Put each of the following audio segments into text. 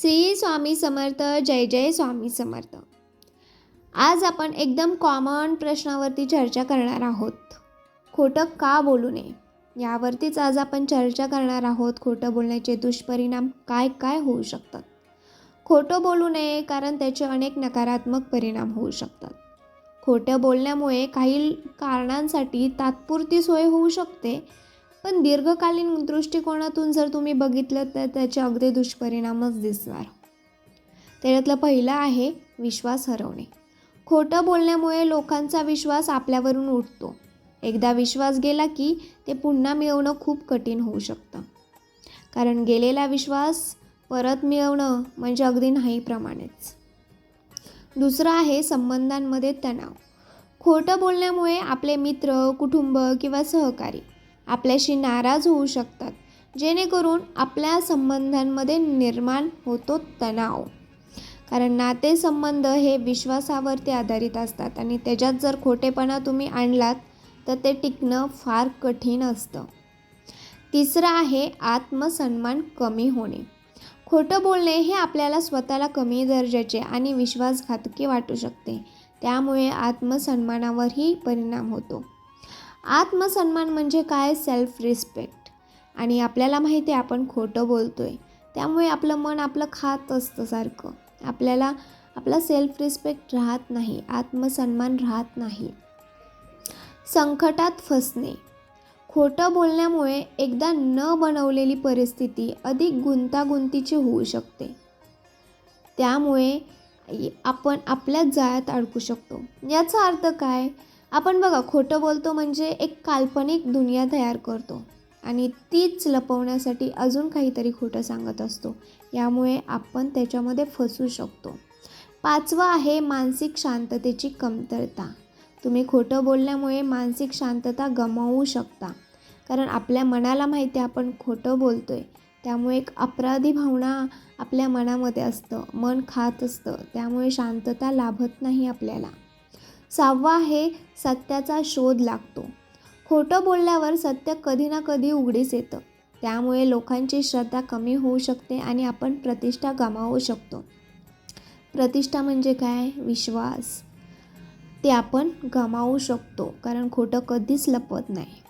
श्री स्वामी समर्थ जय जय स्वामी समर्थ. आज आपण एकदम कॉमन प्रश्नावरती चर्चा करणार आहोत. खोटं का बोलू नये? यावरतीच आज आपण चर्चा करणार आहोत खोटं बोलण्याचे दुष्परिणाम काय काय होऊ शकतात. खोटं बोलू नये कारण त्याचे अनेक नकारात्मक परिणाम होऊ शकतात. खोटं बोलण्यामुळे काही कारणांसाठी तात्पुरती सोय होऊ शकते पण दीर्घकालीन दृष्टिकोनातून जर तुम्ही बघितलं तर त्याचे अगदी दुष्परिणामच दिसणार. त्याच्यातलं पहिलं आहे विश्वास हरवणे. खोटं बोलण्यामुळे लोकांचा विश्वास आपल्यावरून उठतो. एकदा विश्वास गेला की ते पुन्हा मिळवणं खूप कठीण होऊ शकतं. कारण गेलेला विश्वास परत मिळवणं म्हणजे अगदी नाहीप्रमाणेच दुसरं आहे संबंधांमध्ये तणाव. खोटं बोलण्यामुळे आपले मित्र कुटुंब किंवा सहकारी आपल्याशी नाराज होऊ शकतात जेणेकरून आपल्या संबंधांमध्ये निर्माण होतो तणाव. कारण नातेसंबंध हे विश्वासावरती आधारित असतात आणि त्याच्यात जर खोटेपणा तुम्ही आणलात तर ते टिकणं फार कठीण असतं. तिसरं आहे आत्मसन्मान कमी होणे. खोटं बोलणे हे आपल्याला स्वतःला कमी दर्जाचे आणि विश्वासघातकी वाटू शकते. त्यामुळे आत्मसन्मानावरही परिणाम होतो. आत्मसन्मान म्हणजे काय? सेल्फ रिस्पेक्ट आणि आपल्याला माहिती आहे आपण खोटं बोलतो आहे त्यामुळे आपलं मन आपलं खात असतं सारखं. आपल्याला आपला सेल्फ रिस्पेक्ट राहत नाही आत्मसन्मान राहत नाही. संकटात फसणे. खोटं बोलण्यामुळे एकदा न बनवलेली परिस्थिती अधिक गुंतागुंतीची होऊ शकते. त्यामुळे आपण आपल्याच जाळ्यात अडकू शकतो. याचा अर्थ काय? आपण बघा खोटं बोलतो म्हणजे एक काल्पनिक दुनिया तयार करतो आणि तीच लपवण्यासाठी अजून काहीतरी खोटं सांगत असतो. यामुळे आपण त्याच्यामध्ये फसू शकतो. पाचवं आहे मानसिक शांततेची कमतरता. तुम्ही खोटं बोलल्यामुळे मानसिक शांतता गमावू शकता. कारण आपल्या मनाला माहिती आहे आपण खोटं बोलतो आहे त्यामुळे एक अपराधी भावना आपल्या मनामध्ये असतं मन खात असतं. त्यामुळे शांतता लाभत नाही आपल्याला. सहावा आहे सत्याचा शोध लागतो. खोटं बोलल्यावर सत्य कधी ना कधी उघडीस येतं. त्यामुळे लोकांची श्रद्धा कमी होऊ शकते आणि आपण प्रतिष्ठा गमावू शकतो. प्रतिष्ठा म्हणजे काय? विश्वास. ते आपण गमावू शकतो कारण खोटं कधीच लपवत नाही.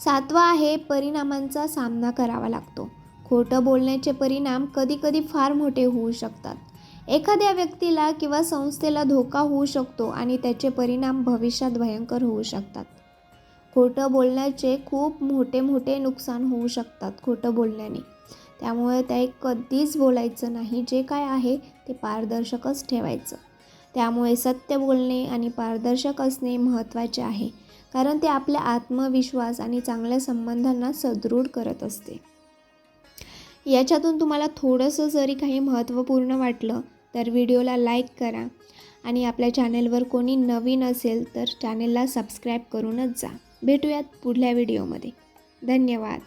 सातवा आहे परिणामांचा सामना करावा लागतो. खोटं बोलण्याचे परिणाम कधीकधी फार मोठे होऊ शकतात. एखाद्या व्यक्तीला किंवा संस्थेला धोका होऊ शकतो आणि त्याचे परिणाम भविष्यात भयंकर होऊ शकतात. खोटं बोलण्याचे खूप मोठे मोठे नुकसान होऊ शकतात खोटं बोलण्याने त्यामुळे ते कधीच बोलायचं नाही जे काय आहे ते पारदर्शकच ठेवायचं. त्यामुळे सत्य बोलणे आणि पारदर्शक असणे महत्त्वाचे आहे कारण ते आपल्या आत्मविश्वास आणि चांगल्या संबंधांना सदृढ करत असते. याच्यातून तुम्हाला थोडंसं जरी काही महत्त्वपूर्ण वाटलं तर व्हिडिओला लाईक करा आणि आपल्या चॅनेलवर कोणी नवीन असेल तर चॅनेलला सबस्क्राईब करूनच जा. भेटूयात पुढल्या व्हिडिओमध्ये. धन्यवाद.